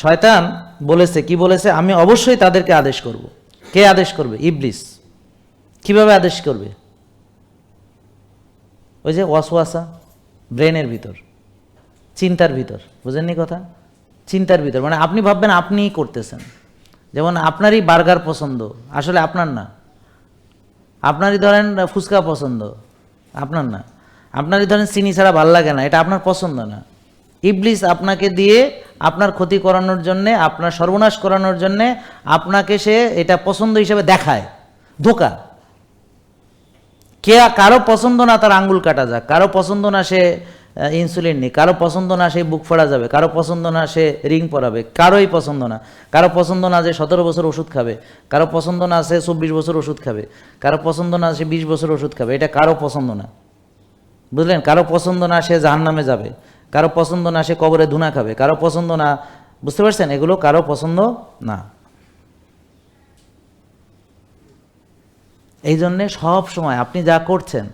শয়তান বলেছে, কি বলেছে? আমি অবশ্যই তাদেরকে আদেশ করব। কে আদেশ করবে? ইবলিস। কীভাবে আদেশ করবে? ওই যে ওয়াসওয়াসা, ব্রেনের ভিতর, চিন্তার ভিতর। বুঝেননি কথা? চিন্তার ভিতর। মানে আপনি ভাববেন আপনিই করতেছেন। যেমন আপনারই বার্গার পছন্দ, আসলে আপনার না। আপনারই ধরেন ফুচকা পছন্দ, আপনার না। আপনারই ধরেন চিনি ছাড়া ভালো লাগে না, এটা আপনার পছন্দ না। ইবলিস আপনাকে দিয়ে আপনার ক্ষতি করানোর জন্যে, আপনার সর্বনাশ করানোর জন্যে আপনাকে সে এটা পছন্দ হিসেবে দেখায়। ধোকা। কে কারও পছন্দ না তার আঙ্গুল কাটা যাক, কারও পছন্দ না সে ইনসুলিন নিক, কারও পছন্দ না সে বুক ফোড়া যাবে, কারও পছন্দ না সে রিং পরাবে, কারোই পছন্দ না। কারও পছন্দ না যে সতেরো বছর ওষুধ খাবে, কারও পছন্দ না সে চব্বিশ বছর ওষুধ খাবে, কারও পছন্দ না সে বিশ বছর ওষুধ খাবে, এটা কারও পছন্দ না। বুঝলেন? কারও পছন্দ না সে জাহান নামে যাবে। কারও পছন্দ না, সে কবরে ধুনা খাবে। কারও পছন্দ না, বুঝতে পারছেন? এগুলো কারও পছন্দ না। এই জন্যে সব সময় আপনি যা করছেন,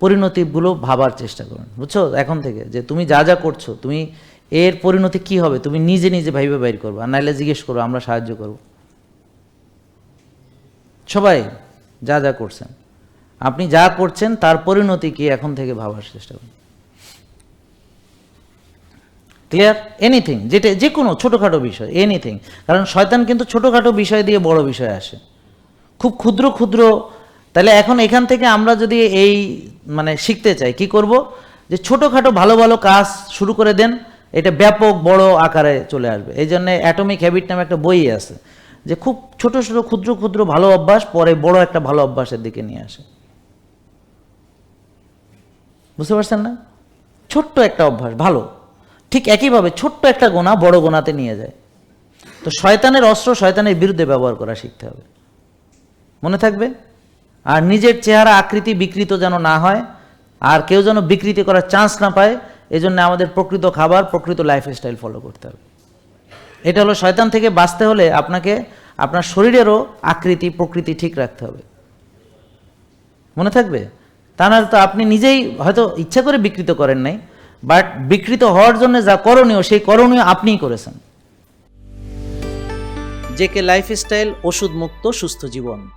পরিণতিগুলো ভাবার চেষ্টা করুন। বুঝছ? এখন থেকে যে তুমি যা যা করছ, তুমি এর পরিণতি কি হবে? তুমি নিজে নিজে ভাইবে বাইর করব। আর নাইলে জিজ্ঞেস করব আমরা সাহায্য করব। সবাই যা যা করছেন, আপনি যা করছেন, তার পরিণতি কি? এখন থেকে ভাবার চেষ্টা করুন। ক্লিয়ার এনিথিং যেটা যে কোনো ছোটোখাটো বিষয় এনিথিং কারণ শয়তান কিন্তু ছোটোখাটো বিষয় দিয়ে বড় বিষয় আসে। খুব ক্ষুদ্র ক্ষুদ্র। তাহলে এখন এখান থেকে আমরা যদি এই মানে শিখতে চাই, কি করব? যে ছোটোখাটো ভালো ভালো কাজ শুরু করে দেন, এটা ব্যাপক বড় আকারে চলে আসবে। এই জন্য অ্যাটমিক হ্যাবিট নামে একটা বই আছে, যে খুব ছোট ছোট, ক্ষুদ্র ক্ষুদ্র ভালো অভ্যাস পরে বড় একটা ভালো অভ্যাসের দিকে নিয়ে আসে। বুঝতে পারছেন না? ছোট্ট একটা অভ্যাস, ভালো। ঠিক একইভাবে ছোট্ট একটা গোনা বড় গোনাতে নিয়ে যায়। তো শয়তানের অস্ত্র শয়তানের বিরুদ্ধে ব্যবহার করা শিখতে হবে। মনে থাকবে? আর নিজের চেহারা আকৃতি বিকৃত যেন না হয়, আর কেউ যেন বিকৃতি করার চান্স না পায়, এজন্য আমাদের প্রকৃত খাবার, প্রকৃত লাইফস্টাইল ফলো করতে হবে। এটা হলো শয়তান থেকে বাঁচতে হলে আপনাকে আপনার শরীরেরও আকৃতি, প্রকৃতি ঠিক রাখতে হবে। মনে থাকবে? তা নাহলে তো আপনি নিজেই হয়তো ইচ্ছা করে বিকৃত করেন নাই বাট বিকৃত হওয়ার জন্য যা করণীয়, সেই করণীয় আপনিই করেছেন। জেকে লাইফস্টাইল ওষুধ মুক্ত সুস্থ জীবন।